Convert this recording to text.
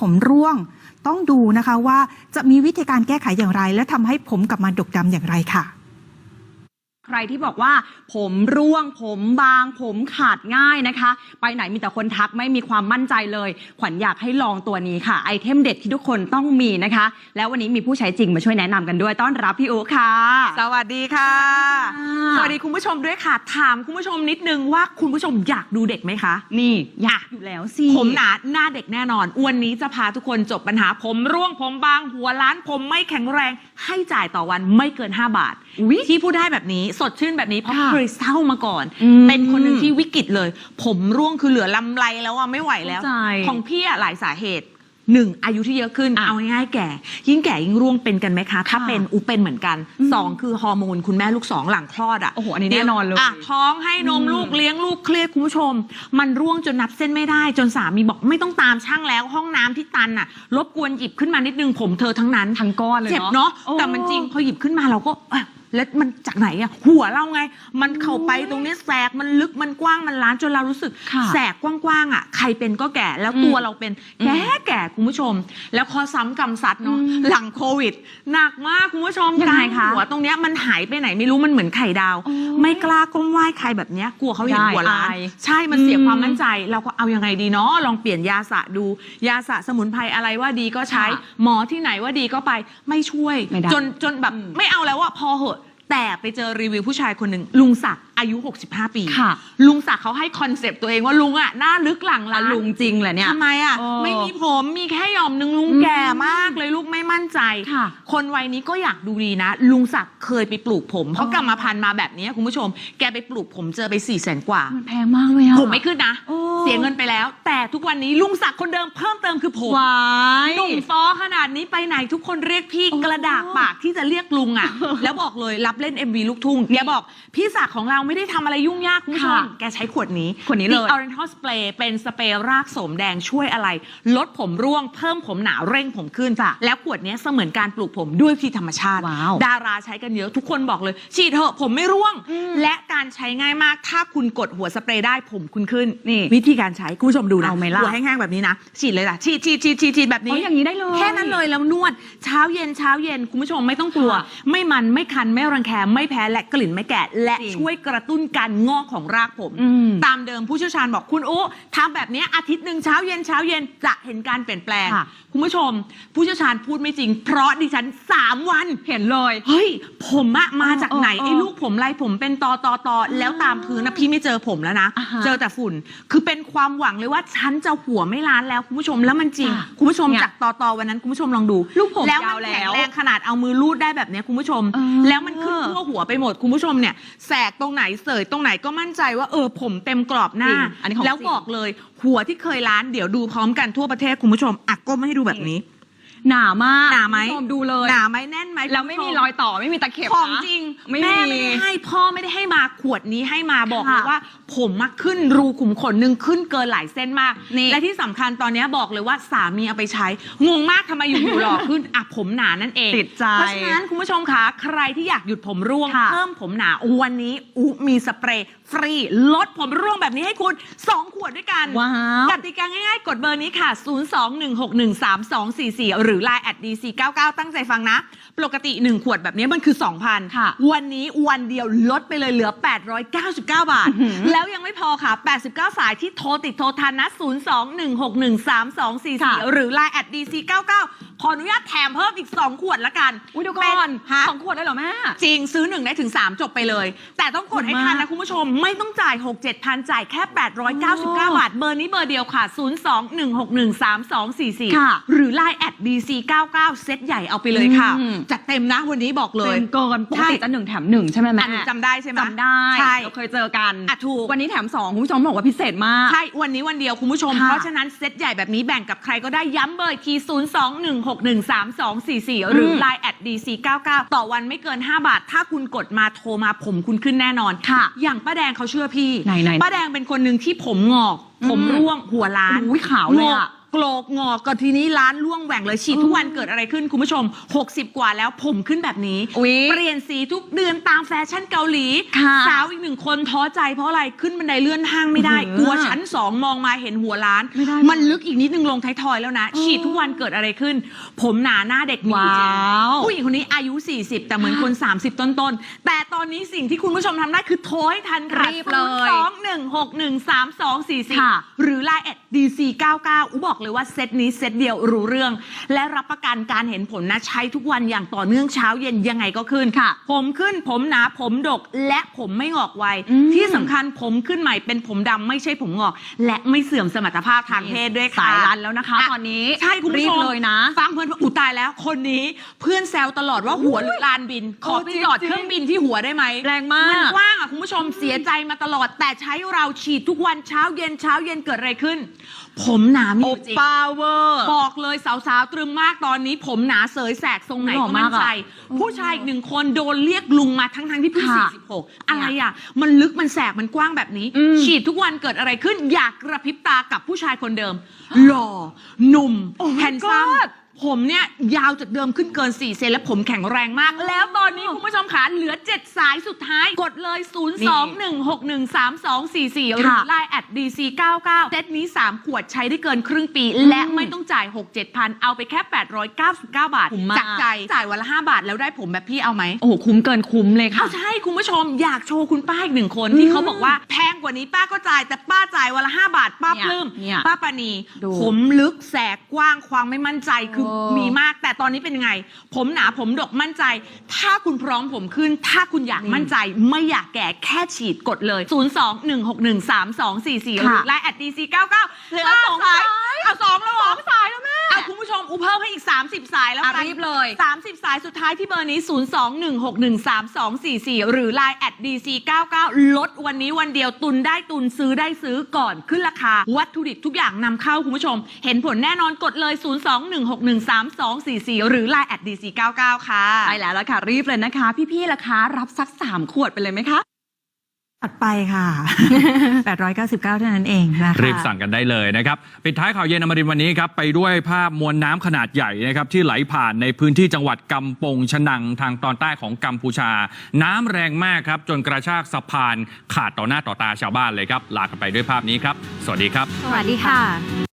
ผมร่วง ต้องดูนะคะว่าจะมีวิธีการแก้ไขอย่างไร และทำให้ผมกลับมาดกดำอย่างไรค่ะ ใครที่บอกว่าผมร่วงผมบาง ผมขาดง่ายนะคะ ไปไหนมีแต่คนทักไม่มีความมั่นใจเลย ขวัญอยากให้ลองตัวนี้ค่ะ ไอเทมเด็ดที่ทุกคนต้องมีนะคะ แล้ววันนี้มีผู้ใช้จริงมาช่วยแนะนำกันด้วยต้อนรับพี่อูค่ะ สวัสดีค่ะ สสวัวัสสดีดีค่ะคุณผู้ชมด้วยค่ะ ถามคุณผู้ชมนิดนึงว่าคุณผู้ชมอยากดูเด็กไหมคะ นี่อยากอยู่แล้วสิ ผมหนาหน้าเด็กแน่นอน วันนี้จะพาทุกคนจบปัญหาผมร่วงผมบางหัวล้านผมไม่แข็งแรง ให้จ่ายต่อวันไม่เกิน 5 บาท อุ๊ย ที่พูดได้แบบนี้สดชื่นแบบนี้เพราะค่ะเคยเศร้ามาก่อนอืมเป็นคนหนึ่งที่วิกฤตเลย ผมร่วงคือเหลือลำไรแล้วอะไม่ไหวแล้วเข้าใจของพี่อะหลายสาเหตุหนึ่งอายุที่เยอะขึ้นอะเอาง่ายๆแก่ ยิ่งแก่ยิ่งร่วงเป็นกันไหมคะถ้าค่ะเป็นอุเป็นเหมือนกันอืมสองคือฮอร์โมนคุณแม่ลูกสองหลังคลอดอะโอ้โหอันนี้แน่นอนเลยะท้องให้นมอืมลูกเลี้ยงลูกเครียดคุณผู้ชม มันร่วงจนนับเส้นไม่ได้ จนสามีบอกไม่ต้องตามช่างแล้วห้องน้ำที่ตันน่ะรบกวนหยิบขึ้นมานิดนึงผมเธอทั้งนั้นทั้งก้อนเลยเจ็บเนาะเนาะโอ้แต่มันจริงพอหยิบขึ้นมาเราก็เอ้ย แล้วมันจากไหนอะหัวเราไง มันเข้าไปตรงนี้แสกมันลึกมันกว้างมันล้านจนเรารู้สึก ค่ะแสกกว้างๆอะใครเป็นก็แก่แล้วอืมตัวเราเป็นอืมแก่แก่คุณผู้ชม แล้วคอซ้ำกำซัดเนาะอืมหลังโควิด หนักมากคุณผู้ชมยังไงกลาคะหัวตรงเนี้ยมันหายไปไหนไม่รู้มันเหมือนไข่ดาว โอ้ไม่กล้าก้มไหว้ใครแบบเนี้ยกลัวเขาเห็นได้หัวล้าน อาย ใช่ มันเสียอืมความมั่นใจ เราก็เอายังไงดีเนาะ ลองเปลี่ยนยาสระดู ยาสระสมุนไพรอะไรว่าดีก็ใช้ ค่ะหมอที่ไหนว่าดีก็ไป ไม่ช่วย ไม่ได้จนจนแบบอืมไม่เอาแล้วว่าพอเหอะ แต่ไปเจอรีวิวผู้ชายคนหนึ่งลุงศักดิ์ อายุ 65 ปีค่ะ ลุงศักดิ์เขาให้คอนเซปต์ตัวเองว่าลุงอะหน้าลึกหลังละล้านลุงจริงเหรอเนี่ย ทำไมอะเออไม่มีผมมีแค่หย่อมหนึ่งลุงอืมแก่มากเลยลูกไม่มั่นใจ ค่ะคนวัยนี้ก็อยากดูดีนะ ลุงศักดิ์เคยไปปลูกผมเพราะอ๋อกรรมพันธุ์มาแบบนี้คุณผู้ชม แกไปปลูกผมเจอไป4ี่แสนกว่า มันแพงมากเลยอะผมไม่ขึ้นนะ โอ้เสียเงินไปแล้ว แต่ทุกวันนี้ลุงศักดิ์คนเดิมเพิ่มเติมคือผม หวาย หนุ่มฟอขนาดนี้ไปไหนทุกคนเรียกพี่โอ้กระดากปากที่จะเรียกลุงอะ แล้วบอกเลยรับเล่น MV ลูกทุ่งแกบอกพี่ศักดิ์ของเราไม่ได้ทำอะไรยุ่งยากคุณผู้ชม ค่ะแกใช้ขวดนี้ ขวดนี้เลย The Oriental Spray เป็นสเปรย์รากโสมแดงช่วยอะไร ลดผมร่วงเพิ่มผมหนาเร่งผมขึ้นจ้ะแล้วขวดนี้เสมือนการปลูกผมด้วยวิธีธรรมชาติ ว้าวดาราใช้กันเยอะทุกคนบอกเลย ฉีดเถอะผมไม่ร่วงอืมและ การใช้ง่ายมาก ถ้าคุณกดหัวสเปรย์ได้ผมคุณขึ้นนี่วิธีการใช้คุณผู้ชมดูนะเอาไหมล่ะ หัวแห้งๆแบบนี้นะฉีดเลยล่ะฉีดฉีดฉีดฉีดฉีดแบบนี้เอาอย่างนี้ได้เลย แค่นั้นเลยแล้วนวดเช้าเย็นเช้าเย็นคุณผู้ชมไม่ต้องกลัว ค่ะไม่มันไม่คันไม่รังแคไม่แพ้และกลิ่นไม่แก่และจริงช่วยกระตุ้นการงอกของรากผม อืมตามเดิมผู้เชี่ยวชาญบอกคุณอุ๊ทำแบบนี้อาทิตย์หนึ่งเช้าเย็นเช้าเย็นจะเห็นการเปลี่ยนแปลง ค่ะ คุณผู้ชม ผู้เชี่ยวชาญพูดไม่จริง เพราะดิฉัน 3 วัน เห็นเลย เฮ้ย ผมอะมาจากไหน เออเออไอ้ลูกผมไรผมเป็นตอตอตอแล้วตามพื้นนะพี่ไม่เจอผมแล้วนะ อ่าฮะเจอแต่ฝุ่น คือเป็นความหวังเลยว่าฉันจะหัวไม่ล้านแล้วคุณผู้ชมแล้วมันจริง ค่ะคุณผู้ชมเนี่ยจากตอตอวันนั้นคุณผู้ชมลองดูลูกผมแล้วยามัวนแล้วแข็งแรงขนาดเอามือลูดได้แบบเนี้ยคุณผู้ชม เออ แล้วมันขึ้นทั่วหัวไปหมดคุณผู้ชมเนี่ยแสกตรงไหนเสยตรงไหนก็มั่นใจว่าเออผมเต็มกรอบหน้า จริงอันนี้ของแล้วจริง บอกเลย หัวที่เคยล้านเดี๋ยวดูพร้อมกันทั่วประเทศคุณผู้ชมอะก้มให้ดูแบบนี้ หนามากหนาไหมคุณผู้ชดูเลยหนาไหมแน่นไหมแล้วไม่คุณมีผู้ชรอยต่อไม่มีตะเข็บของนะ จริงไม่แม่มีไม่ได้ให้พ่อไม่ได้ให้มาขวดนี้ให้มาบอกค่ะเลยว่า ผมมาขึ้นรูขุมขนหนึ่งขึ้นเกินหลายเส้นมากนี่ และที่สำคัญตอนนี้บอกเลยว่าสามีเอาไปใช้งงมากทำไมอยู่ๆหล่อขึ้นอะผมหนานั่นเอง ติดใจ เพราะฉะนั้นคุณผู้ชมคะใครที่อยากหยุดผมร่วง ค่ะ เพิ่มผมหนาวันนี้อุมีสเปรย์ฟรี ลดผมร่วงแบบนี้ให้คุณ 2 ขวดด้วยกันว้าว กติกาง่ายๆ กดเบอร์นี้ค่ะ 021613244 หรือ Line at dc99 ตั้งใจฟังนะ ปกติ 1 ขวดแบบนี้มันคือ 2,000 ค่ะ วันนี้วันเดียวลดไปเลยเหลือ 899 บาทอื้อหือแล้วยังไม่พอค่ะ 89 สายที่โทรติดโทรทันนะ 021613244ค่ะหรือ Line at dc99 ขออนุญาตแถมเพิ่มอีก 2 ขวดละกันอุ้ยเดี๋ยวเป็ก่อนฮะสองขวดได้เหรอแม่ จริงซื้อ 1 ได้ถึง 3 จบไปเลย แต่ต้องกดให้ทันนะคุณผู้ชมไม่ต้องจ่าย 6 7พันจ่ายแค่ 899 บาท เบอร์นี้เบอร์เดียวค่ะ 021613244ค่ะหรือ Line at dc99 เซตใหญ่เอาไปเลยค่ะ อืม จัดเต็มนะวันนี้บอกเลยเต็มเกินปกใช่ติจะหนึ่งแถมหนึ่งใช่ไหมแม่อันนี้จำได้ใช่ไหม จำได้ใช่ เราเคยเจอกัน อะถูก วันนี้แถมสองคุณผู้ชมบอกว่าพิเศษมาก ใช่ วันนี้วันเดียวคุณผู้ชม ค่ะเพราะฉะนั้นเซตใหญ่แบบนี้แบ่งกับใครก็ได้ย้ำเบอร์อีกที 021613244 หรือม Line at dc99 ต่อวันไม่เกิน 5 บาท ถ้าคุณกดมาโทรมาผมคุณขึ้นแน่นอนค่ะอย่างป้าแดงเขาเชื่อพี่ไหนๆป้าแดงเป็นคนหนึ่งที่ผมงอก ผมอืมร่วงหัวล้านอุ้ยขาวเลยอะง โกรกงอกก็ทีนี้ร้านล่วงแหว่งเลยฉีดทุกวันเกิดอะไรขึ้นคุณผู้ชม 60 กว่าแล้วผมขึ้นแบบนี้อุ๊ยเปลี่ยนสีทุกเดือนตามแฟชั่นเกาหลี ค่ะ สาวอีกหนึ่งคนท้อใจเพราะอะไรขึ้นบันไดเลื่อนห้างไม่ได้ อื้อหือกลัวชั้นสองมองมาเห็นหัวร้าน ไม่ได้มันลึกอีกนิดนึงลงท้ายทอยแล้วนะ ฉีดทุกวันเกิดอะไรขึ้น ผมหนาหน้าเด็กมีอยู่จริงว้าว ผู้หญิงคนนี้อายุ 40 แต่เหมือนคน 30 ต้นๆแต่ตอนนี้สิ่งที่คุณผู้ชมทำได้คือโทรให้ทันค่ะรีบเลย สองหนึ่งหกหนึ่งสามสองสี่สี่ ค่ะ หรือ Line แอด DC 99อูบอกเลยว่าเซตนี้เซตเดียวรู้เรื่อง และรับประกันการเห็นผลนะใช้ทุกวันอย่างต่อเนื่องเช้าเย็นยังไงก็ขึ้นค่ะ ผมขึ้นผมหนาผมดกและผมไม่งอกไวอืม ที่สำคัญผมขึ้นใหม่เป็นผมดำไม่ใช่ผมงอก และไม่เสื่อมสมรรถภาพทางเพศด้วยค่ะ สายรันแล้วนะคะ อะ ตอนนี้ใช่คุณผู้รีชบมเลยนะ ฟังเพื่อนว่าอุยตายแล้วคนนี้เพื่อนแซวตลอดว่าหัวหรือลานบิน ขอเออไปจริงหยอดจริงเครื่องบินที่หัวได้ไหมแรงมากนกว้างอะคุณผู้ชมเสียใจมาตลอด แต่ใช้เราฉีดทุกวันเช้าเย็นเช้าเย็นเกิดอะไรขึ้น ผมหนามีโออยู่จริงปาเวอร์บอกเลยสาวๆ ตรึมมากตอนนี้ ผมหนาเสยแสกทรงไหนหล่อก็มั่นมากอะใจ ผู้ชายอีกหนึ่งคนโดนเรียกลุงมาทั้งๆที่เพิ่งค่ะ 46 อะไรอะ มันลึกมันแสกมันกว้างแบบนี้ อืม ฉีดทุกวันเกิดอะไรขึ้นอยากกระพริบตากับผู้ชายคนเดิม หล่อหนุ่ม Oh my แฮนซัม God ผมเนี่ยยาวจากเดิมขึ้นเกิน 4 เซนและผมแข็งแรงมาก แล้วตอนนี้คุณผู้ชมขาเหลือ 7 สายสุดท้ายกดเลย 021613244 หรือค่ะไลน์แอด DC99 เซตนี้ 3 ขวดใช้ได้เกินครึ่งปี และไม่ต้องจ่าย 6 7พันเอาไปแค่ 899 บาทคุ้มมากจากใจจ่ายวันละ 5 บาทแล้วได้ผมแบบพี่เอาไหมโอ้โหคุ้มเกินคุ้มเลยค่ะเอาใช่คุณผู้ชมอยากโชว์คุณป้าอีกหนึ่งคนที่เขาบอกว่าแพงกว่านี้ป้าก็จ่ายแต่ป้าจ่ายวันละ 5 บาทป้าเนี่ยปลื้มเนี่ยป้าปานีดูผมลึกแสกกว้างความไม่มั่นใจคือโอ้มีมากแต่ตอนนี้เป็นยังไง ผมหนาผมดกมั่นใจ ถ้าคุณพร้อมผมขึ้น ถ้าคุณอยากมั่นใจ ไม่อยากแก่แค่ฉีดกดเลย 0 2 1 6 1 3 2 4 4หรือค่ะไลน์แอด DC 99เหลือสองสายเอาสองแล้วเหรอสายแล้วแม่เอา คุณผู้ชมอูเพิ่มให้อีก 30 สายแล้วอะกันรีบเลย 30 สายสุดท้ายที่เบอร์นี้ 021613244 หรือ Line at DC99 ลดวันนี้วันเดียวตุนได้ตุนซื้อได้ซื้อก่อนขึ้นราคา วัตถุดิบทุกอย่างนำเข้าคุณผู้ชม เห็นผลแน่นอนกดเลย 021613244 หรือ Line at DC99 ค่ะ ใช่แล้วแล้วค่ะ รีบเลยนะคะ พี่ๆล่ะคะ รับสักสามขวดไปเลยไหมคะ ตัดไปค่ะ 899 เท่านั้นเองนะคะรีบสั่งกันได้เลยนะครับ ปิดท้ายข่าวเย็นอมรินทร์วันนี้ครับ ไปด้วยภาพมวลน้ำขนาดใหญ่นะครับ ที่ไหลผ่านในพื้นที่จังหวัดกำปงชะนังทางตอนใต้ของกัมพูชา น้ำแรงมากครับ จนกระชากสะพานขาดต่อหน้าต่อตาชาวบ้านเลยครับ ลากันไปด้วยภาพนี้ครับ สวัสดีครับ สวัสดีค่ะ